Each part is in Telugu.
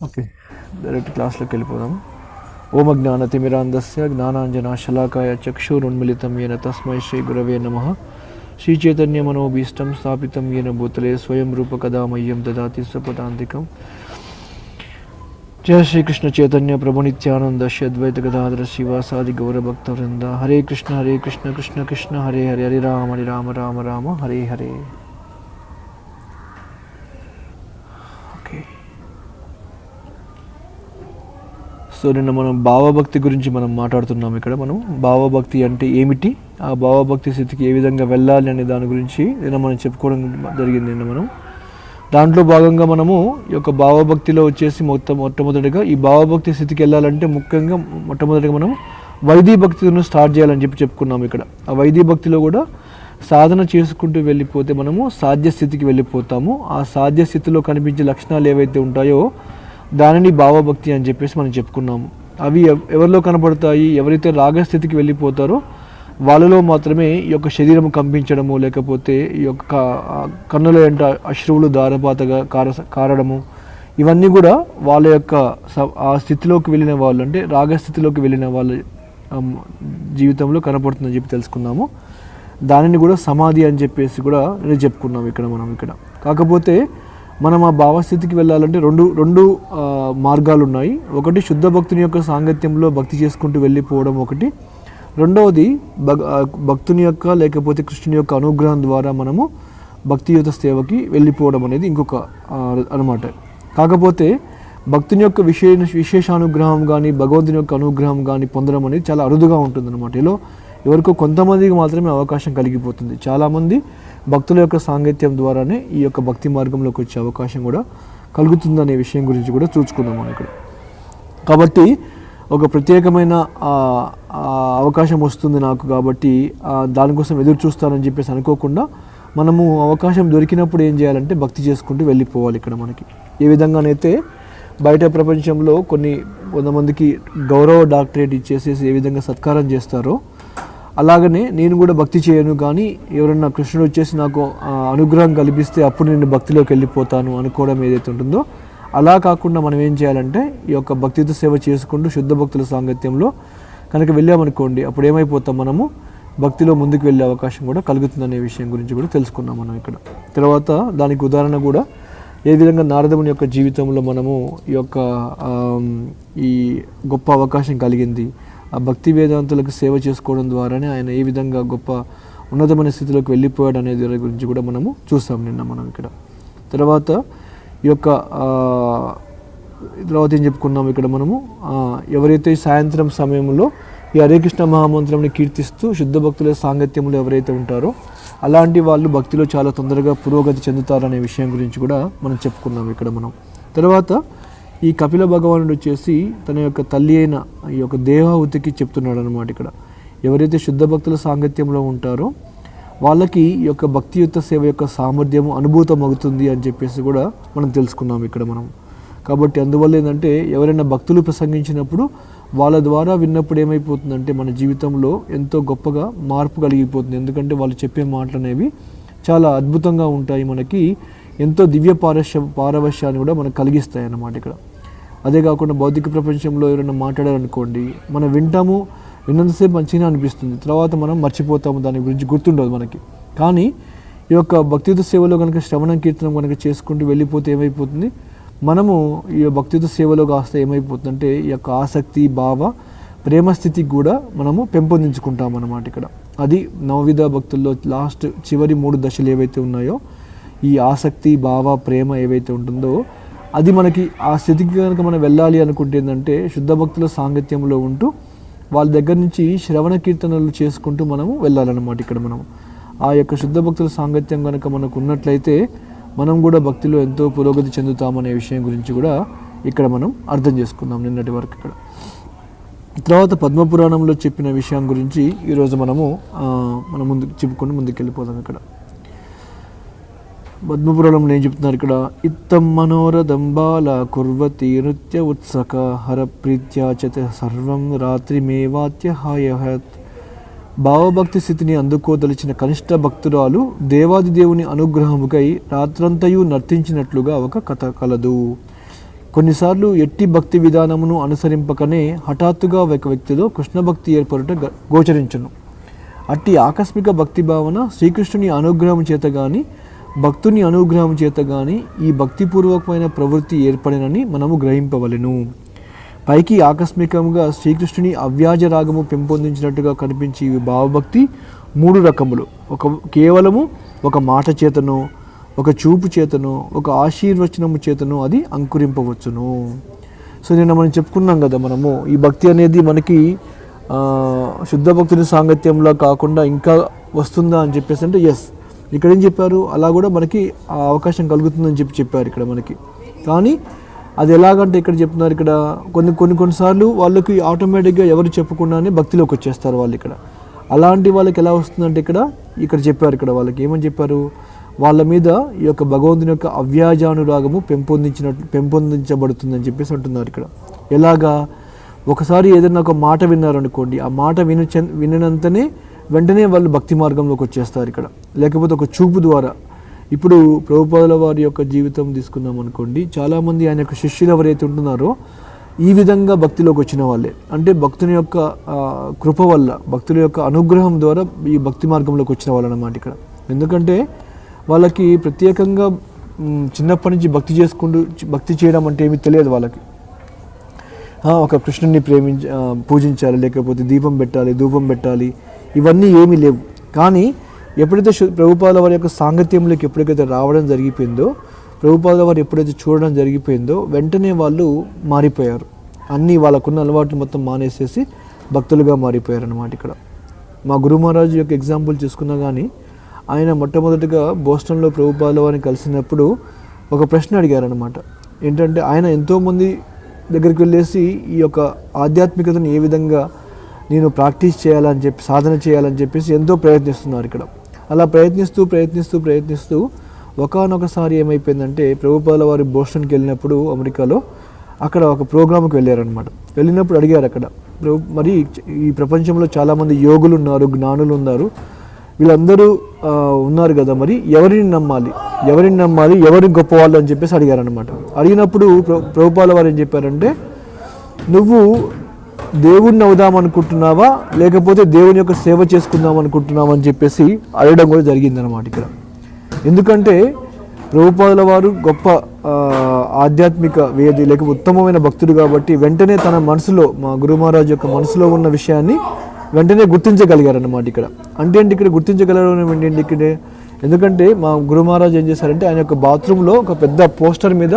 ఓకే డైరెక్ట్ క్లాస్లోకి వెళ్ళిపోదాము ఓం అజ్ఞాన తిమిరాంధస్య జ్ఞానాంజన శలాకాయ చక్షురున్మిళితం ఏన తస్మై శ్రీ గురవే నమ శ్రీ చైతన్య మనోభీష్టం స్థాపితం ఏన భూతలే స్వయం రూప కదా మయ్యం దదాతి స్వపటాంతికం जय श्री कृष्ण चैतन्य प्रभु नित्यानंद श्री अद्वैत गदाधर शिवासादि गौरभक्त वृंदा हरे कृष्ण हरे कृष्ण कृष्ण कृष्ण हरे हरे हरे राम हरे राम राम राम हरे हरे సో నిన్న మనం భావభక్తి గురించి మనం మాట్లాడుతున్నాం ఇక్కడ. మనం భావభక్తి అంటే ఏమిటి? ఆ భావభక్తి స్థితికి ఏ విధంగా వెళ్ళాలి అనే దాని గురించి నిన్న మనం చెప్పుకోవడం జరిగింది నిన్న మనం. దాంట్లో భాగంగా మనము ఈ యొక్క భావభక్తిలో వచ్చేసి మొత్తం మొట్టమొదటిగా ఈ భావభక్తి స్థితికి వెళ్ళాలంటే ముఖ్యంగా మొట్టమొదటిగా మనం వైదీ భక్తిని స్టార్ట్ చేయాలని చెప్పి చెప్పుకున్నాం ఇక్కడ. ఆ వైదీ భక్తిలో కూడా సాధన చేసుకుంటూ వెళ్ళిపోతే మనము సాధ్య స్థితికి వెళ్ళిపోతాము. ఆ సాధ్య స్థితిలో కనిపించే లక్షణాలు ఏవైతే ఉంటాయో దానిని భావభక్తి అని చెప్పేసి మనం చెప్పుకున్నాము. అవి ఎవరిలో కనబడతాయి ఎవరైతే రాగస్థితికి వెళ్ళిపోతారో వాళ్ళలో మాత్రమే ఈ యొక్క శరీరం కంపించడము లేకపోతే ఈ యొక్క కన్నుల వెంట అశ్రువులు దారపాతగా కార కారడము ఇవన్నీ కూడా వాళ్ళ యొక్క స- ఆ స్థితిలోకి వెళ్ళిన వాళ్ళు అంటే రాగస్థితిలోకి వెళ్ళిన వాళ్ళ జీవితంలో కనపడుతుందని చెప్పి తెలుసుకున్నాము. దానిని కూడా సమాధి అని చెప్పేసి కూడా చెప్పుకున్నాం ఇక్కడ మనం ఇక్కడ. కాకపోతే మనం ఆ భావస్థితికి వెళ్ళాలంటే రెండు రెండు మార్గాలు ఉన్నాయి ఒకటి శుద్ధ భక్తుని యొక్క సాంగత్యంలో భక్తి చేసుకుంటూ వెళ్ళిపోవడం ఒకటి. రెండవది భగ భక్తుని యొక్క లేకపోతే కృష్ణుని యొక్క అనుగ్రహం ద్వారా మనము భక్తియుత సేవకి వెళ్ళిపోవడం అనేది ఇంకొక అనమాట కాకపోతే భక్తుని యొక్క విశేష విశేషానుగ్రహం కానీ భగవంతుని యొక్క అనుగ్రహం కానీ పొందడం అనేది చాలా అరుదుగా ఉంటుంది అనమాట ఇలా ఎవరికో కొంతమందికి మాత్రమే అవకాశం కలిగిపోతుంది. చాలామంది భక్తుల యొక్క సాంగత్యం ద్వారానే ఈ యొక్క భక్తి మార్గంలోకి వచ్చే అవకాశం కూడా కలుగుతుందనే విషయం గురించి కూడా చూసుకుందాం మనం ఇక్కడ. కాబట్టి ఒక ప్రత్యేకమైన అవకాశం వస్తుంది నాకు కాబట్టి దానికోసం ఎదురు చూస్తానని చెప్పేసి అనుకోకుండా మనము అవకాశం దొరికినప్పుడు ఏం చేయాలంటే భక్తి చేసుకుంటూ వెళ్ళిపోవాలి ఇక్కడ మనకి. ఏ విధంగానైతే బయట ప్రపంచంలో కొన్ని కొంతమందికి గౌరవ డాక్టరేట్ ఇచ్చేసేసి ఏ విధంగా సత్కారం చేస్తారో అలాగనే నేను కూడా భక్తి చేయను కానీ ఎవరన్నా కృష్ణుడు వచ్చేసి నాకు అనుగ్రహం కల్పిస్తే అప్పుడు నేను భక్తిలోకి వెళ్ళిపోతాను అనుకోవడం ఏదైతే ఉంటుందో అలా కాకుండా మనం ఏం చేయాలంటే ఈ యొక్క భక్తితో సేవ చేసుకుంటూ శుద్ధ భక్తుల సాంగత్యంలో కనుక వెళ్ళామనుకోండి అప్పుడు ఏమైపోతాం మనము? భక్తిలో ముందుకు వెళ్ళే అవకాశం కూడా కలుగుతుందనే విషయం గురించి కూడా తెలుసుకున్నాం మనం ఇక్కడ. తర్వాత దానికి ఉదాహరణ కూడా ఏ విధంగా నారదముని యొక్క జీవితంలో మనము ఈ యొక్క ఈ గొప్ప అవకాశం కలిగింది ఆ భక్తి వేదాంతులకు సేవ చేసుకోవడం ద్వారానే ఆయన ఏ విధంగా గొప్ప ఉన్నతమైన స్థితిలోకి వెళ్ళిపోయాడు అనేది దాని గురించి కూడా మనము చూస్తాం నిన్న మనం ఇక్కడ. తర్వాత ఈ యొక్క తర్వాత ఏం చెప్పుకున్నాం ఇక్కడ మనము? ఎవరైతే సాయంత్రం సమయంలో ఈ హరే కృష్ణ మహామంత్రంని కీర్తిస్తూ శుద్ధ భక్తుల సాంగత్యంలో ఎవరైతే ఉంటారో అలాంటి వాళ్ళు భక్తిలో చాలా తొందరగా పురోగతి చెందుతారనే విషయం గురించి కూడా మనం చెప్పుకున్నాం ఇక్కడ మనం. తర్వాత ఈ కపిల భగవానుడు వచ్చేసి తన యొక్క తల్లి అయిన ఈ యొక్క దేహాహుతికి చెప్తున్నాడు అనమాట ఇక్కడ. ఎవరైతే శుద్ధ భక్తుల సాంగత్యంలో ఉంటారో వాళ్ళకి ఈ యొక్క భక్తియుత సేవ యొక్క సామర్థ్యము అనుభూతమవుతుంది అని చెప్పేసి కూడా మనం తెలుసుకున్నాం ఇక్కడ మనం. కాబట్టి అందువల్ల ఏంటంటే ఎవరైనా భక్తులు ప్రసంగించినప్పుడు వాళ్ళ ద్వారా విన్నప్పుడు ఏమైపోతుందంటే మన జీవితంలో ఎంతో గొప్పగా మార్పు కలిగిపోతుంది. ఎందుకంటే వాళ్ళు చెప్పే మాటలు అనేవి చాలా అద్భుతంగా ఉంటాయి మనకి. ఎంతో దివ్య పారశ్య పారవశ్యాన్ని కూడా మనకు కలిగిస్తాయి అన్నమాట ఇక్కడ. అదే కాకుండా భౌతిక ప్రపంచంలో ఎవరైనా మాట్లాడారనుకోండి మనం వింటాము విన్నంతసేపు మంచిగా అనిపిస్తుంది తర్వాత మనం మర్చిపోతాము దాని గురించి గుర్తుండదు మనకి. కానీ ఈ యొక్క భక్తియుత సేవలో కనుక శ్రవణం కీర్తనం కనుక చేసుకుంటూ వెళ్ళిపోతే ఏమైపోతుంది? మనము ఈ భక్తియుత సేవలో కాస్త ఏమైపోతుందంటే ఈ యొక్క ఆసక్తి భావ ప్రేమ స్థితికి కూడా మనము పెంపొందించుకుంటాం అన్నమాట ఇక్కడ. అది నవవిధ భక్తుల్లో లాస్ట్ చివరి మూడు దశలు ఏవైతే ఉన్నాయో ఈ ఆసక్తి భావ ప్రేమ ఏవైతే ఉంటుందో అది మనకి ఆ స్థితికి కనుక మనం వెళ్ళాలి అనుకుంటే ఏంటంటే శుద్ధ భక్తుల సాంగత్యంలో ఉంటూ వాళ్ళ దగ్గర నుంచి శ్రవణ కీర్తనలు చేసుకుంటూ మనము వెళ్ళాలన్నమాట ఇక్కడ మనం ఆ యొక్క శుద్ధ భక్తుల సాంగత్యం కనుక మనకు ఉన్నట్లయితే మనం కూడా భక్తిలో ఎంతో పురోగతి చెందుతామనే విషయం గురించి కూడా ఇక్కడ మనం అర్థం చేసుకుందాం నిన్నటి వరకు ఇక్కడ. తర్వాత పద్మపురాణంలో చెప్పిన విషయం గురించి ఈరోజు మనము మనం ముందుకు చెప్పుకొని ముందుకు వెళ్ళిపోదాం ఇక్కడ. పద్మపురాణంలో నేను చెప్తున్నారు ఇక్కడ ఇత్తం మనోరథం బాల కుర్వతి నృత్య ఉత్సక హరప్రీత్యాచత సర్వం రాత్రిమేవాత్య హాయహత్. భావభక్తి స్థితిని అందుకోదలిచిన కనిష్ట భక్తురాలు దేవాది దేవుని అనుగ్రహముకై రాత్రంతయు నర్తించినట్లుగా ఒక కథ కలదు. కొన్నిసార్లు ఎట్టి భక్తి విధానమును అనుసరింపకనే హఠాత్తుగా ఒక వ్యక్తిలో కృష్ణ భక్తి ఏర్పడుట గ- గోచరించును. అట్టి ఆకస్మిక భక్తి భావన శ్రీకృష్ణుని అనుగ్రహం చేత కానీ భక్తుని అనుగ్రహం చేత కానీ ఈ భక్తిపూర్వకమైన ప్రవృత్తి ఏర్పడినని మనము గ్రహింపవలెను. పైకి ఆకస్మికంగా శ్రీకృష్ణుని అవ్యాజ రాగము పెంపొందించినట్టుగా కనిపించే ఈ భావభక్తి మూడు రకములు. ఒక కేవలము ఒక మాట చేతనో ఒక చూపు చేతనో ఒక ఆశీర్వచనము చేతనో అది అంకురింపవచ్చును. సో నిన్న మనం చెప్పుకున్నాం కదా మనము ఈ భక్తి అనేది మనకి శుద్ధ భక్తుని సాంగత్యంలో కాకుండా ఇంకా వస్తుందా అని చెప్పేసి అంటే ఎస్ ఇక్కడ ఏం చెప్పారు? అలా కూడా మనకి ఆ అవకాశం కలుగుతుందని చెప్పి చెప్పారు ఇక్కడ మనకి. కానీ అది ఎలాగంటే ఇక్కడ చెప్తున్నారు ఇక్కడ కొన్ని కొన్ని కొన్నిసార్లు వాళ్ళకి ఆటోమేటిక్గా ఎవరు చెప్పకుండానే భక్తిలోకి వచ్చేస్తారు వాళ్ళు ఇక్కడ. అలాంటి వాళ్ళకి ఎలా వస్తుందంటే ఇక్కడ ఇక్కడ చెప్పారు ఇక్కడ వాళ్ళకి. ఏమని చెప్పారు? వాళ్ళ మీద ఈ యొక్క భగవంతుని యొక్క అవ్యాజానురాగము పెంపొందించినట్టు పెంపొందించబడుతుందని చెప్పేసి అంటున్నారు ఇక్కడ. ఎలాగా? ఒకసారి ఏదైనా ఒక మాట విన్నారనుకోండి ఆ మాట విన వినంతనే వెంటనే వాళ్ళు భక్తి మార్గంలోకి వచ్చేస్తారు ఇక్కడ. లేకపోతే ఒక చూపు ద్వారా. ఇప్పుడు ప్రభుపాదుల వారి యొక్క జీవితం తీసుకున్నాం అనుకోండి. చాలామంది ఆయన యొక్క శిష్యులు ఎవరైతే ఉంటున్నారో ఈ విధంగా భక్తిలోకి వచ్చిన వాళ్ళే. అంటే భక్తుని యొక్క కృప వల్ల భక్తుల యొక్క అనుగ్రహం ద్వారా ఈ భక్తి మార్గంలోకి వచ్చిన వాళ్ళు అన్నమాట ఇక్కడ. ఎందుకంటే వాళ్ళకి ప్రత్యేకంగా చిన్నప్పటి నుంచి భక్తి చేసుకుంటూ భక్తి చేయడం అంటే ఏమీ తెలియదు వాళ్ళకి. ఒక కృష్ణుని ప్రేమించ పూజించాలి లేకపోతే దీపం పెట్టాలి ధూపం పెట్టాలి ఇవన్నీ ఏమీ లేవు. కానీ ఎప్పుడైతే ప్రభుపాల వారి యొక్క సాంగత్యంలోకి ఎప్పుడైతే రావడం జరిగిపోయిందో ప్రభుపాల వారు ఎప్పుడైతే చూడడం జరిగిపోయిందో వెంటనే వాళ్ళు మారిపోయారు. అన్నీ వాళ్ళకున్న అలవాట్లు మొత్తం మానేసేసి భక్తులుగా మారిపోయారు అన్నమాట ఇక్కడ. మా గురు మహారాజు యొక్క ఎగ్జాంపుల్ చూసుకున్నా కానీ ఆయన మొట్టమొదటిగా బోస్టన్లో ప్రభుపాల వారిని కలిసినప్పుడు ఒక ప్రశ్న అడిగారనమాట ఏంటంటే ఆయన ఎంతోమంది దగ్గరికి వెళ్ళేసి ఈ యొక్క ఆధ్యాత్మికతను ఏ విధంగా నేను ప్రాక్టీస్ చేయాలని చెప్పి సాధన చేయాలని చెప్పేసి ఎంతో ప్రయత్నిస్తున్నారు ఇక్కడ. అలా ప్రయత్నిస్తూ ప్రయత్నిస్తూ ప్రయత్నిస్తూ ఒకనొకసారి ఏమైపోయిందంటే ప్రభుపాల వారి బోస్టన్కి వెళ్ళినప్పుడు అమెరికాలో అక్కడ ఒక ప్రోగ్రామ్కి వెళ్ళారనమాట వెళ్ళినప్పుడు అడిగారు అక్కడ. ప్రభు- మరి ఈ ప్రపంచంలో చాలామంది యోగులు ఉన్నారు జ్ఞానులు ఉన్నారు వీళ్ళందరూ ఉన్నారు కదా మరి ఎవరిని నమ్మాలి? ఎవరిని నమ్మాలి? ఎవరి గొప్పవాళ్ళు అని చెప్పేసి అడిగారనమాట అడిగినప్పుడు ప్ర- ప్రభుపాల వారు ఏం చెప్పారంటే నువ్వు దేవుణ్ణి అవుదాం అనుకుంటున్నావా? లేకపోతే దేవుని యొక్క సేవ చేసుకుందాం అనుకుంటున్నావా అని చెప్పేసి అడగడం కూడా జరిగిందనమాట ఇక్కడ. ఎందుకంటే ప్రభుపాదుల వారు గొప్ప ఆధ్యాత్మిక వేది లేక ఉత్తమమైన భక్తుడు కాబట్టి వెంటనే తన మనసులో మా గురు మహారాజ్ యొక్క మనసులో ఉన్న విషయాన్ని వెంటనే గుర్తించగలిగారనమాట ఇక్కడ. అంటే ఏంటి ఇక్కడ గుర్తించగలగడం ఏంటంటే ఇక్కడ? ఎందుకంటే మా గురు మహారాజ్ ఏం చేశారంటే ఆయన యొక్క బాత్రూంలో ఒక పెద్ద పోస్టర్ మీద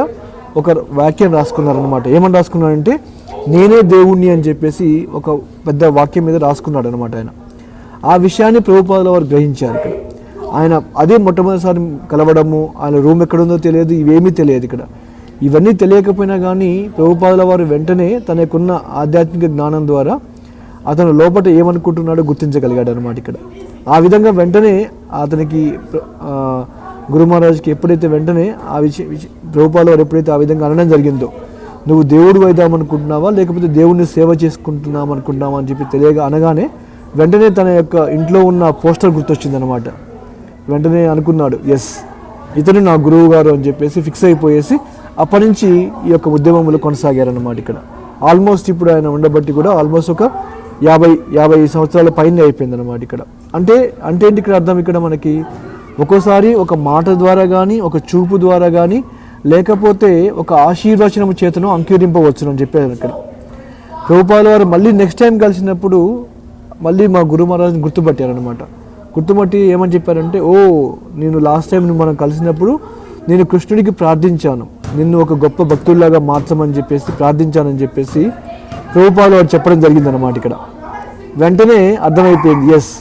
ఒక వాక్యం రాసుకున్నారనమాట ఏమని రాసుకున్నాడంటే నేనే దేవుణ్ణి అని చెప్పేసి ఒక పెద్ద వాక్యం మీద రాసుకున్నాడు అనమాట ఆయన. ఆ విషయాన్ని ప్రభుపాదుల వారు గ్రహించారు ఇక్కడ. ఆయన అదే మొట్టమొదటిసారి కలవడము ఆయన రూమ్ ఎక్కడుందో తెలియదు ఇవేమీ తెలియదు ఇక్కడ. ఇవన్నీ తెలియకపోయినా కానీ ప్రభుపాదుల వారు వెంటనే తనకున్న ఆధ్యాత్మిక జ్ఞానం ద్వారా అతను లోపల ఏమనుకుంటున్నాడో గుర్తించగలిగాడు అనమాట ఇక్కడ. ఆ విధంగా వెంటనే అతనికి గురు మహారాజ్కి ఎప్పుడైతే వెంటనే ఆ విషయం ప్రభుపాల వారు ఎప్పుడైతే ఆ విధంగా అనడం జరిగిందో నువ్వు దేవుడు అవుదామనుకుంటున్నావా లేకపోతే దేవుడిని సేవ చేసుకుంటున్నాం అనుకుంటున్నావా అని చెప్పి తెలియగా అనగానే వెంటనే తన యొక్క ఇంట్లో ఉన్న పోస్టర్ గుర్తొచ్చిందనమాట వెంటనే అనుకున్నాడు ఎస్ ఇతను నా గురువు గారు అని చెప్పేసి ఫిక్స్ అయిపోయేసి అప్పటి నుంచి ఈ యొక్క ఉద్యమంలో కొనసాగారన్నమాట ఇక్కడ. ఆల్మోస్ట్ ఇప్పుడు ఆయన ఉండబట్టి కూడా ఆల్మోస్ట్ ఒక యాభై యాభై సంవత్సరాల పైన అయిపోయింది అనమాట ఇక్కడ. అంటే అంటే ఏంటి ఇక్కడ అర్థం? ఇక్కడ మనకి ఒక్కోసారి ఒక మాట ద్వారా కానీ ఒక చూపు ద్వారా కానీ లేకపోతే ఒక ఆశీర్వచనం చేతను అంకురింపవచ్చును అని చెప్పారు ఇక్కడ. ప్రభుపాల వారు మళ్ళీ నెక్స్ట్ టైం కలిసినప్పుడు మళ్ళీ మా గురు మహారాజుని గుర్తుపట్టారనమాట గుర్తుపట్టి ఏమని చెప్పారంటే ఓ నేను లాస్ట్ టైం మనం కలిసినప్పుడు నేను కృష్ణుడికి ప్రార్థించాను. నిన్ను ఒక గొప్ప భక్తుల్లాగా మార్చమని చెప్పేసి ప్రార్థించానని చెప్పేసి ప్రభుపాల వారు చెప్పడం జరిగిందనమాట ఇక్కడ. వెంటనే అర్థమైపోయింది ఎస్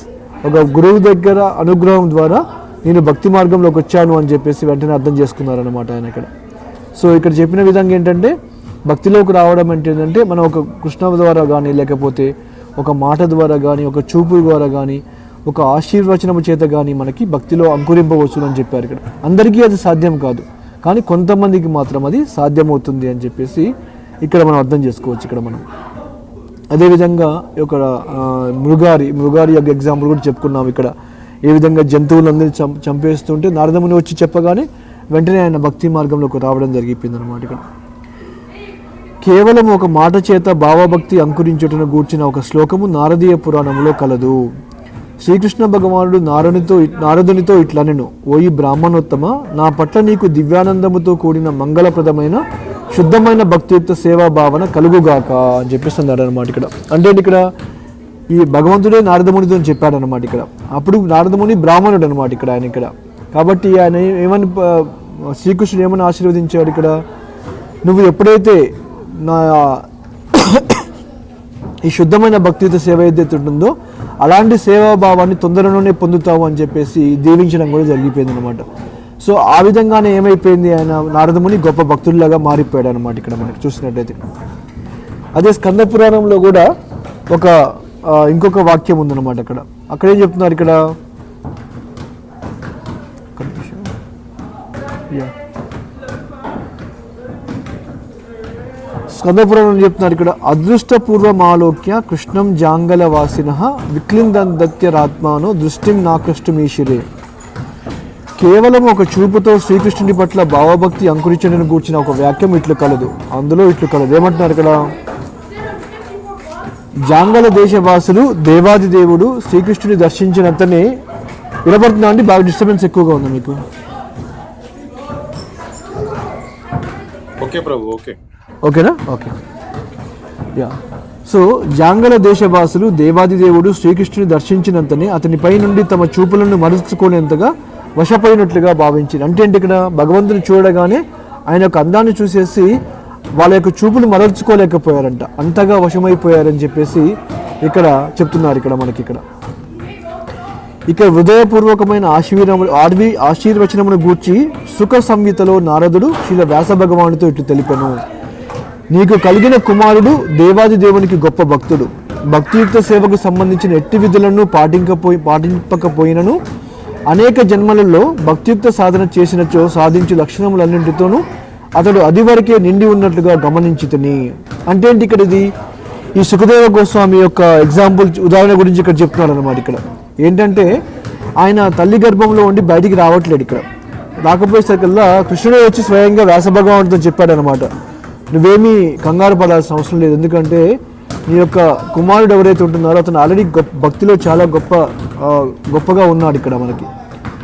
ఒక గురువు దగ్గర అనుగ్రహం ద్వారా నేను భక్తి మార్గంలోకి వచ్చాను అని చెప్పేసి వెంటనే అర్థం చేసుకున్నారనమాట ఆయన ఇక్కడ. సో ఇక్కడ చెప్పిన విధంగా ఏంటంటే భక్తిలోకి రావడం అంటే ఏంటంటే మనం ఒక కృష్ణ ద్వారా కానీ లేకపోతే ఒక మాట ద్వారా కానీ ఒక చూపు ద్వారా కానీ ఒక ఆశీర్వచనము చేత కానీ మనకి భక్తిలో అంకురింపవచ్చు అని చెప్పారు ఇక్కడ. అందరికీ అది సాధ్యం కాదు. కానీ కొంతమందికి మాత్రం అది సాధ్యమవుతుంది అని చెప్పేసి ఇక్కడ మనం అర్థం చేసుకోవచ్చు ఇక్కడ మనం. అదేవిధంగా ఒక మృగారి మృగారి యొక్క ఎగ్జాంపుల్ కూడా చెప్పుకున్నాం ఇక్కడ. ఏ విధంగా జంతువులందరినీ చం చంపేస్తుంటే నారదముని వచ్చి చెప్పగానే వెంటనే ఆయన భక్తి మార్గంలోకి రావడం జరిగిపోయింది అనమాట ఇక్కడ. కేవలం ఒక మాట చేత భావభక్తి అంకురించుటను గూర్చిన ఒక శ్లోకము నారదీయ పురాణంలో కలదు. శ్రీకృష్ణ భగవానుడు నారదునితో నారదునితో నేను ఓయి బ్రాహ్మణోత్తమ నా పట్ల నీకు దివ్యానందముతో కూడిన మంగళప్రదమైన శుద్ధమైన భక్తియుక్త సేవా భావన కలుగుగాక అని చెప్పిస్తున్నాడు అనమాట ఇక్కడ. అంటే ఇక్కడ ఈ భగవంతుడే నారదమునితో చెప్పాడనమాట ఇక్కడ. అప్పుడు నారదముని బ్రాహ్మణుడు అనమాట ఇక్కడ ఆయన ఇక్కడ. కాబట్టి ఆయన ఏమని శ్రీకృష్ణుడు ఏమని ఆశీర్వదించాడు ఇక్కడ? నువ్వు ఎప్పుడైతే నా ఈ శుద్ధమైన భక్తితో సేవ ఏదైతే ఉంటుందో అలాంటి సేవాభావాన్ని తొందరలోనే పొందుతావు అని చెప్పేసి దీవించడం కూడా జరిగిపోయింది అనమాట సో ఆ విధంగానే ఏమైపోయింది ఆయన? నారదముని గొప్ప భక్తుల్లాగా మారిపోయాడు అనమాట ఇక్కడ మనకి చూసినట్టయితే. అదే స్కంద పురాణంలో కూడా ఒక ఇంకొక వాక్యం ఉందన్నమాట అక్కడ. అక్కడ ఏం చెప్తున్నారు ఇక్కడ? స్కందపురం నిమిషం. చెప్తున్నారు ఇక్కడ అదృష్టపూర్వమాలోక్య కృష్ణం జాంగల వాసిన విక్లిందత్యరాత్మాను దృష్టిం నాకృష్టమీశిరే. కేవలం ఒక చూపుతో శ్రీకృష్ణుడి పట్ల భావభక్తి అంకురించడని కూర్చిన ఒక వాక్యం ఇట్లు కలదు. అందులో ఇట్లు కలదు. ఏమంటున్నారు ఇక్కడ? జాంగల దేశవాసులు దేవాది దేవుడు శ్రీకృష్ణుని దర్శించినంతనే వినపడుతుందా అండి? బాగా డిస్టర్బెన్స్ ఎక్కువగా ఉంది మీకు? Okay Prabhu okay. ఓకేనా? ఓకే. యా. సో జాంగల దేశవాసులు దేవాది దేవుడు శ్రీకృష్ణుని దర్శించినంతనే అతనిపై నుండి తమ చూపులను మరుచుకునేంతగా వశపడినట్లుగా భావించింది అంటే ఇక్కడ? భగవంతుని చూడగానే ఆయన యొక్క అందాన్ని చూసేసి వాళ్ళ యొక్క చూపులు మరల్చుకోలేకపోయారంట. అంతగా వశమైపోయారని చెప్పేసి ఇక్కడ చెప్తున్నారు ఇక్కడ మనకి ఇక్కడ ఇక హృదయపూర్వకమైన ఆశీర్వము ఆర్వి ఆశీర్వచనమును గూర్చి సుఖ సంహితలో నారదుడు శ్రీల వ్యాస భగవానుతో ఇట్లు తెలిపెను. నీకు కలిగిన కుమారుడు దేవాది దేవునికి గొప్ప భక్తుడు. భక్తియుక్త సేవకు సంబంధించిన ఎట్టి విధులను పాటింకపోయి పాటింపకపోయినను అనేక జన్మలలో భక్తియుక్త సాధన చేసినచో సాధించు లక్షణములన్నింటితోనూ అతడు అది వరకే నిండి ఉన్నట్లుగా గమనించితని అంటే ఏంటి ఇక్కడ ఇది? ఈ సుఖదేవ గోస్వామి యొక్క ఎగ్జాంపుల్ ఉదాహరణ గురించి ఇక్కడ చెప్తున్నాడు అనమాట ఇక్కడ. ఏంటంటే ఆయన తల్లి గర్భంలో ఉండి బయటికి రావట్లేడు ఇక్కడ. రాకపోయేసరికల్లా కృష్ణుడే వచ్చి స్వయంగా వ్యాస భగవానుడితో చెప్పాడు అనమాట నువ్వేమీ కంగారు పడాల్సిన అవసరం లేదు. ఎందుకంటే నీ యొక్క కుమారుడు ఎవరైతే ఉంటున్నారో అతను ఆల్రెడీ గొప్ప భక్తిలో చాలా గొప్ప గొప్పగా ఉన్నాడు ఇక్కడ మనకి.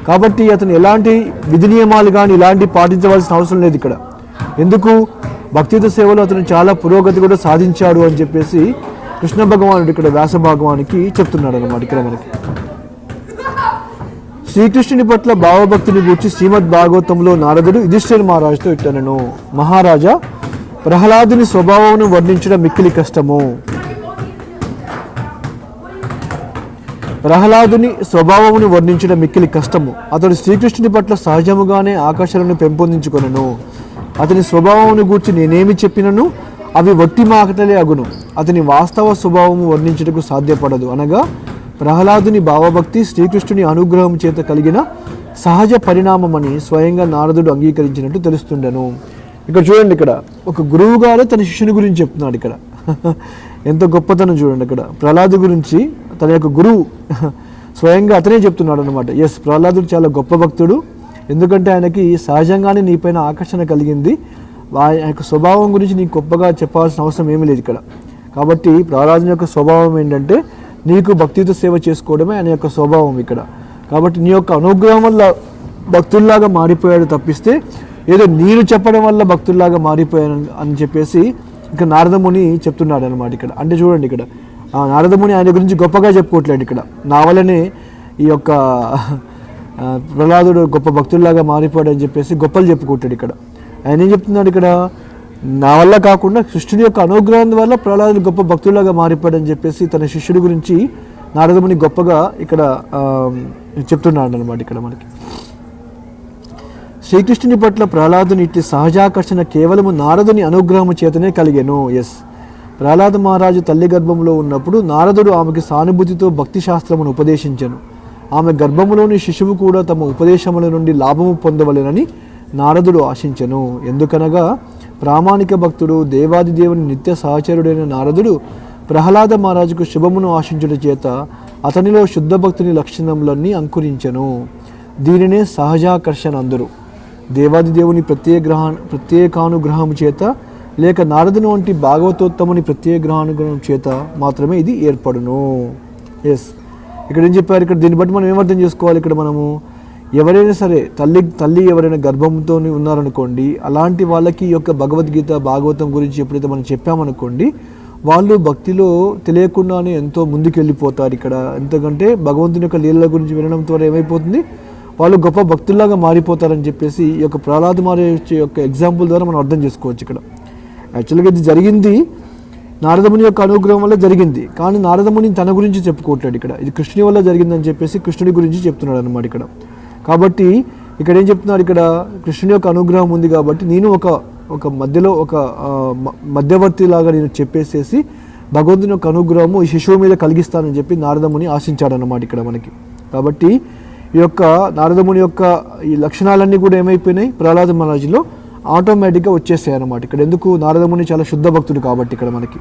కాబట్టి అతను ఎలాంటి విధి నియమాలు కానీ ఇలాంటి పాటించవలసిన అవసరం లేదు ఇక్కడ. ఎందుకు? భక్తిత సేవలో అతను చాలా పురోగతి కూడా సాధించాడు అని చెప్పేసి కృష్ణ భగవానుడు ఇక్కడ వ్యాస భగవానికి చెప్తున్నాడు అనమాట ఇక్కడ మనకి. శ్రీకృష్ణుని పట్ల భావభక్తిని గూర్చి శ్రీమద్ భాగవతంలో నారదుడు యుధిష్ఠిర మహారాజుతో ఇట్టనను. మహారాజా ప్రహ్లాదుని స్వభావమును వర్ణించడం మిక్కిలి కష్టము. ప్రహ్లాదుని స్వభావమును వర్ణించడం మిక్కిలి కష్టము. అతడు శ్రీకృష్ణుని పట్ల సహజముగానే ఆకర్షణను పెంపొందించుకొనను. అతని స్వభావమును గూర్చి నేనేమి చెప్పినను? అవి వట్టి మాకటలే అగును. అతని వాస్తవ స్వభావము వర్ణించుటకు సాధ్యపడదు. అనగా ప్రహ్లాదుని భావభక్తి శ్రీకృష్ణుని అనుగ్రహం చేత కలిగిన సహజ పరిణామమని స్వయంగా నారదుడు అంగీకరించినట్టు తెలుస్తుండెను. ఇక్కడ చూడండి ఇక్కడ. ఒక గురువు గారు తన శిష్యుని గురించి చెప్తున్నాడు ఇక్కడ. ఎంత గొప్పతనం చూడండి ఇక్కడ. ప్రహ్లాదు గురించి తన యొక్క గురువు స్వయంగా అతనే చెప్తున్నాడు అనమాట ఎస్ ప్రహ్లాదుడు చాలా గొప్ప భక్తుడు. ఎందుకంటే ఆయనకి సహజంగానే నీపైన ఆకర్షణ కలిగింది. ఆయన యొక్క స్వభావం గురించి నీకు గొప్పగా చెప్పాల్సిన అవసరం ఏమీ లేదు ఇక్కడ. కాబట్టి ప్రహ్లాదం యొక్క స్వభావం ఏంటంటే నీకు భక్తితో సేవ చేసుకోవడమే ఆయన యొక్క స్వభావం ఇక్కడ. కాబట్టి నీ యొక్క అనుగ్రహం వల్ల భక్తుల్లాగా మారిపోయాడు తప్పిస్తే ఏదో నేను చెప్పడం వల్ల భక్తుల్లాగా మారిపోయాను అని చెప్పేసి ఇక నారదముని చెప్తున్నాడు అనమాట ఇక్కడ. అంటే చూడండి ఇక్కడ. ఆ నారదముని ఆయన గురించి గొప్పగా చెప్పుకోవట్లేదు ఇక్కడ. నా వల్లనే ఈ యొక్క ప్రహ్లాదుడు గొప్ప భక్తుల్లాగా మారిపోయాడు అని చెప్పేసి గొప్పలు చెప్పుకుంటాడు ఇక్కడ. ఆయన ఏం చెప్తున్నాడు ఇక్కడ? నా వల్ల కాకుండా కృష్ణుడి యొక్క అనుగ్రహం వల్ల ప్రహ్లాదుడు గొప్ప భక్తుల్లాగా మారిపోయాడు అని చెప్పేసి తన శిష్యుడి గురించి నారదముని గొప్పగా ఇక్కడ చెప్తున్నాడు అనమాట ఇక్కడ మనకి. శ్రీకృష్ణుని పట్ల ప్రహ్లాదుని ఇట్టి సహజాకర్షణ కేవలము నారదుని అనుగ్రహము చేతనే కలిగాను. ఎస్ ప్రహ్లాద మహారాజు తల్లి గర్భంలో ఉన్నప్పుడు నారదుడు ఆమెకి సానుభూతితో భక్తి శాస్త్రమును ఉపదేశించెను. ఆమె గర్భములోని శిశువు కూడా తమ ఉపదేశముల నుండి లాభము పొందవలెనని నారదుడు ఆశించెను. ఎందుకనగా ప్రామాణిక భక్తుడు దేవాది దేవుని నిత్య సహచరుడైన నారదుడు ప్రహ్లాద మహారాజుకు శుభమును ఆశించుట చేత అతనిలో శుద్ధ భక్తుని లక్షణములన్నీ అంకురించెను. దీనినే సహజాకర్షణ అందరు. దేవాది దేవుని ప్రత్యేక గ్రహ ప్రత్యేకానుగ్రహము చేత లేక నారదుని వంటి భాగవతోత్తముని ప్రత్యేక గ్రహానుగ్రహం చేత మాత్రమే ఇది ఏర్పడును. ఎస్. ఇక్కడ ఏం చెప్పారు? ఇక్కడ దీన్ని బట్టి మనం ఏమర్థం చేసుకోవాలి ఇక్కడ మనము? ఎవరైనా సరే తల్లి తల్లి ఎవరైనా గర్భంతో ఉన్నారనుకోండి అలాంటి వాళ్ళకి ఈ యొక్క భగవద్గీత భాగవతం గురించి ఎప్పుడైతే మనం చెప్పామనుకోండి వాళ్ళు భక్తిలో తెలియకుండానే ఎంతో ముందుకెళ్ళిపోతారు ఇక్కడ. ఎందుకంటే భగవంతుని యొక్క లీలల గురించి వినడం ద్వారా ఏమైపోతుంది? వాళ్ళు గొప్ప భక్తుల్లాగా మారిపోతారని చెప్పేసి ఈ యొక్క ప్రహ్లాద మారే యొక్క ఎగ్జాంపుల్ ద్వారా మనం అర్థం చేసుకోవచ్చు ఇక్కడ. యాక్చువల్గా ఇది జరిగింది నారదముని యొక్క అనుగ్రహం వల్ల జరిగింది. కానీ నారదముని తన గురించి చెప్పుకోవట్లేడు ఇక్కడ. ఇది కృష్ణుని వల్ల జరిగిందని చెప్పేసి కృష్ణుడి గురించి చెప్తున్నాడు అనమాట ఇక్కడ. కాబట్టి ఇక్కడ ఏం చెప్తున్నాడు ఇక్కడ? కృష్ణుని యొక్క అనుగ్రహం ఉంది కాబట్టి నేను ఒక ఒక మధ్యలో ఒక మ- మధ్యవర్తి లాగా నేను చెప్పేసేసి భగవంతుని యొక్క అనుగ్రహము ఈ శిశువు మీద కలిగిస్తానని చెప్పి నారదముని ఆశించాడన్నమాట ఇక్కడ మనకి. కాబట్టి ఈ యొక్క నారదముని యొక్క ఈ లక్షణాలన్నీ కూడా ఏమైపోయినాయి? ప్రహ్లాద మహారాజులో ఆటోమేటిక్గా వచ్చేస్తాయి అనమాట ఇక్కడ ఎందుకు? నారదముని చాలా శుద్ధ భక్తుడు కాబట్టి ఇక్కడ మనకి.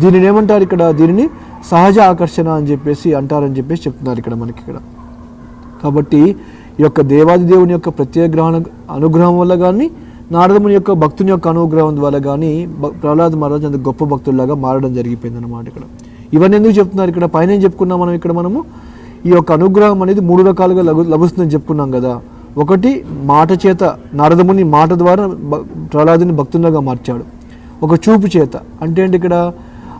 దీనిని ఏమంటారు ఇక్కడ? దీనిని సహజ ఆకర్షణ అని చెప్పేసి అంటారని చెప్పేసి చెప్తున్నారు ఇక్కడ మనకి ఇక్కడ. కాబట్టి ఈ యొక్క దేవాది దేవుని యొక్క ప్రత్యేక గ్రహణ అనుగ్రహం వల్ల కానీ నారదముని యొక్క భక్తుని యొక్క అనుగ్రహం ద్వారా కానీ ప్రహ్లాద్ మహారాజ్ అంత గొప్ప భక్తుల్లాగా మారడం జరిగిపోయింది అనమాట ఇక్కడ. ఇవన్నీ ఎందుకు చెప్తున్నారు ఇక్కడ? పైన చెప్పుకున్నాం మనం ఇక్కడ మనము? ఈ యొక్క అనుగ్రహం అనేది మూడు రకాలుగా లభు లభిస్తుందని చెప్పుకున్నాం కదా. ఒకటి మాట చేత నారదముని మాట ద్వారా భ- ప్రహ్లాదుని భక్తునిగా మార్చాడు. ఒక చూపు చేత. అంటే ఏంటి ఇక్కడ?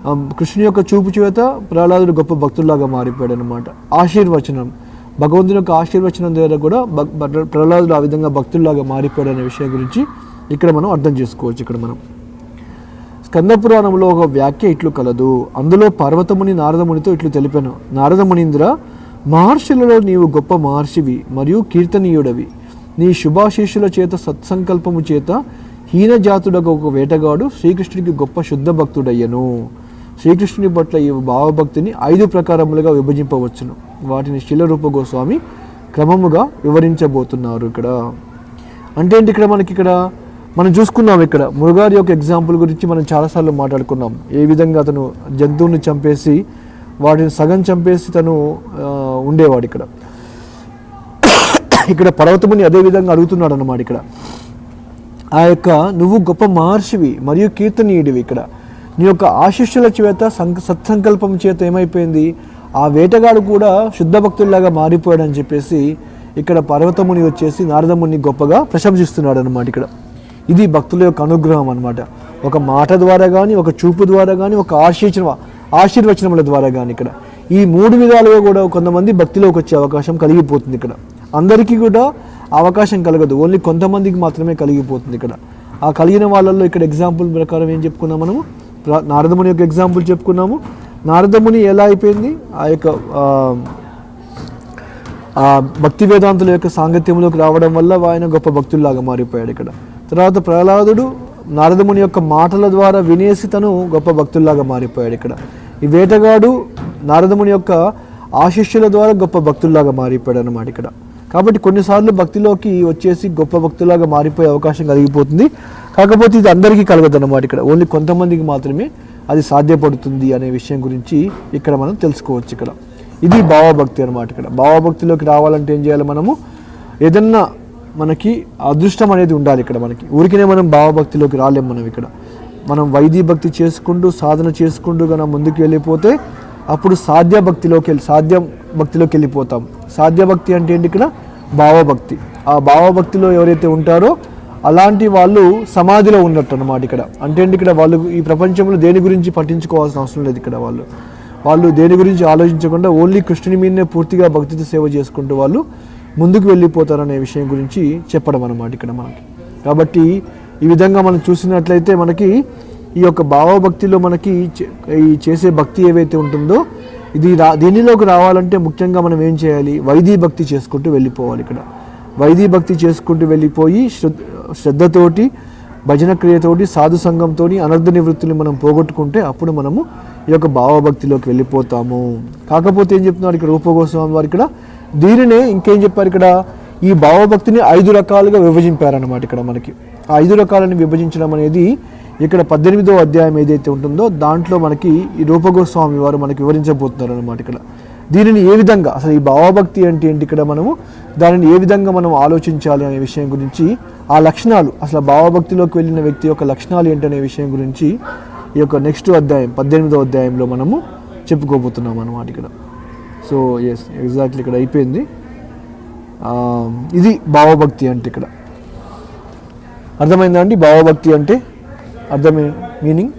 కృష్ణు కృష్ణుని యొక్క చూపు చేత ప్రహ్లాదుడు గొప్ప భక్తుల్లాగా మారిపోయాడు అనమాట ఆశీర్వచనం. భగవంతుని యొక్క ఆశీర్వచనం ద్వారా కూడా భక్- ప్రహ్లాదుడు ఆ విధంగా భక్తుల్లాగా మారిపోయాడు అనే విషయం గురించి ఇక్కడ మనం అర్థం చేసుకోవచ్చు ఇక్కడ మనం. స్కంద పురాణంలో ఒక వ్యాఖ్య ఇట్లు కలదు. అందులో పర్వతముని నారదమునితో ఇట్లు తెలిపాను. నారదమునింద్ర మహర్షులలో నీవు గొప్ప మహర్షివి మరియు కీర్తనీయుడవి. నీ శుభాశీషుల చేత సత్సంకల్పము చేత హీనజాతుడకు ఒక వేటగాడు శ్రీకృష్ణుడికి గొప్ప శుద్ధ భక్తుడయ్యను. శ్రీకృష్ణుని పట్ల ఈ భావభక్తిని ఐదు ప్రకారములుగా విభజింపవచ్చును. వాటిని శిలరూప గోస్వామి క్రమముగా వివరించబోతున్నారు ఇక్కడ. అంటే ఏంటి ఇక్కడ మనకి ఇక్కడ? మనం చూసుకున్నాం ఇక్కడ. మురుగారి యొక్క ఎగ్జాంపుల్ గురించి మనం చాలాసార్లు మాట్లాడుకున్నాం. ఏ విధంగా అతను జంతువుని చంపేసి వాటిని సగం చంపేసి తను ఉండేవాడు ఇక్కడ. ఇక్కడ పర్వతముని అదే విధంగా అడుగుతున్నాడు అన్నమాట ఇక్కడ. ఆ యొక్క నువ్వు గొప్ప మహర్షివి మరియు కీర్తనీయుడివి ఇక్కడ. నీ యొక్క ఆశిష్యుల చేత సంక సత్సంకల్పం చేత ఏమైపోయింది? ఆ వేటగాడు కూడా శుద్ధ భక్తుల్లాగా మారిపోయాడని చెప్పేసి ఇక్కడ పర్వతముని వచ్చేసి నారదముని గొప్పగా ప్రశంసిస్తున్నాడు అనమాట ఇక్కడ. ఇది భక్తుల యొక్క అనుగ్రహం అనమాట ఒక మాట ద్వారా కానీ ఒక చూపు ద్వారా కానీ ఒక ఆశీర్వచన ఆశీర్వచనముల ద్వారా కానీ ఇక్కడ. ఈ మూడు విధాలుగా కూడా కొంతమంది భక్తిలోకి వచ్చే అవకాశం కలిగిపోతుంది ఇక్కడ. అందరికీ కూడా అవకాశం కలగదు. ఓన్లీ కొంతమందికి మాత్రమే కలిగిపోతుంది ఇక్కడ. ఆ కలిగిన వాళ్ళల్లో ఇక్కడ ఎగ్జాంపుల్ ప్రకారం ఏం చెప్పుకున్నాం మనము? ప్ర- నారదముని యొక్క ఎగ్జాంపుల్ చెప్పుకున్నాము. నారదముని ఎలా అయిపోయింది? ఆ యొక్క భక్తి వేదాంతుల యొక్క సాంగత్యంలోకి రావడం వల్ల ఆయన గొప్ప భక్తుల్లాగా మారిపోయాడు ఇక్కడ. తర్వాత ప్రహ్లాదుడు నారదముని యొక్క మాటల ద్వారా వినేసి తను గొప్ప భక్తుల్లాగా మారిపోయాడు ఇక్కడ. ఈ వేటగాడు నారదముని యొక్క ఆశిష్యుల ద్వారా గొప్ప భక్తుల్లాగా మారిపోయాడు అనమాట ఇక్కడ. కాబట్టి కొన్నిసార్లు భక్తిలోకి వచ్చేసి గొప్ప భక్తులాగా మారిపోయే అవకాశం కలిగిపోతుంది. కాకపోతే ఇది అందరికీ కలగదు అనమాట ఇక్కడ. ఓన్లీ కొంతమందికి మాత్రమే అది సాధ్యపడుతుంది అనే విషయం గురించి ఇక్కడ మనం తెలుసుకోవచ్చు ఇక్కడ. ఇది భావభక్తి అనమాట ఇక్కడ. భావభక్తిలోకి రావాలంటే ఏం చేయాలి మనము? ఏదన్నా మనకి అదృష్టం అనేది ఉండాలి ఇక్కడ మనకి. ఊరికనే మనం భావభక్తిలోకి రాలేం మనం ఇక్కడ. మనం వైద్య భక్తి చేసుకుంటూ సాధన చేసుకుంటూ కనుక ముందుకు వెళ్ళిపోతే అప్పుడు సాధ్య భక్తిలోకి వెళ్ళి సాధ్యం భక్తిలోకి వెళ్ళిపోతాం. సాధ్య భక్తి అంటే ఏంటి ఇక్కడ? భావభక్తి. ఆ భావభక్తిలో ఎవరైతే ఉంటారో అలాంటి వాళ్ళు సమాధిలో ఉన్నట్టు అనమాట ఇక్కడ. అంటే ఏంటి ఇక్కడ? వాళ్ళు ఈ ప్రపంచంలో దేని గురించి పట్టించుకోవాల్సిన అవసరం లేదు ఇక్కడ వాళ్ళు. వాళ్ళు దేని గురించి ఆలోచించకుండా ఓన్లీ కృష్ణుని మీదనే పూర్తిగా భక్తితో సేవ చేసుకుంటూ వాళ్ళు ముందుకు వెళ్ళిపోతారనే విషయం గురించి చెప్పడం అన్నమాట ఇక్కడ మనకి. కాబట్టి ఈ విధంగా మనం చూసినట్లయితే మనకి ఈ యొక్క భావభక్తిలో మనకి చే- ఈ చేసే భక్తి ఏవైతే ఉంటుందో ఇది రా దీనిలోకి రావాలంటే ముఖ్యంగా మనం ఏం చేయాలి? వైదీ భక్తి చేసుకుంటూ వెళ్ళిపోవాలి ఇక్కడ. వైదీ భక్తి చేసుకుంటూ వెళ్ళిపోయి శ్రద్ధ శ్రద్ధతోటి భజన క్రియతోటి సాధు సంఘంతో అనర్ధ నివృత్తిని మనం పోగొట్టుకుంటే అప్పుడు మనము ఈ యొక్క భావభక్తిలోకి వెళ్ళిపోతాము. కాకపోతే ఏం చెప్తున్నారు ఇక్కడ రూపగోస్వామి వారు ఇక్కడ? దీనినే ఇంకేం చెప్పారు ఇక్కడ? ఈ భావభక్తిని ఐదు రకాలుగా విభజింపారన్నమాట ఇక్కడ మనకి. ఆ ఐదు రకాలను విభజించడం అనేది ఇక్కడ పద్దెనిమిదో అధ్యాయం ఏదైతే ఉంటుందో దాంట్లో మనకి ఈ రూపగోస్వామి వారు మనకి వివరించబోతున్నారు అనమాట ఇక్కడ. దీనిని ఏ విధంగా అసలు ఈ భావభక్తి అంటే ఏంటి ఇక్కడ మనము? దానిని ఏ విధంగా మనం ఆలోచించాలి అనే విషయం గురించి ఆ లక్షణాలు అసలు భావభక్తిలోకి వెళ్ళిన వ్యక్తి యొక్క లక్షణాలు ఏంటనే విషయం గురించి ఈ యొక్క నెక్స్ట్ అధ్యాయం పద్దెనిమిదో అధ్యాయంలో మనము చెప్పుకోబోతున్నాం అనమాట ఇక్కడ. సో ఎస్ ఎగ్జాక్ట్లీ ఇక్కడ అయిపోయింది. ఇది భావభక్తి అంటే ఇక్కడ. అర్థమైందా అండి? భావభక్తి అంటే అర్థమే మీనింగ్?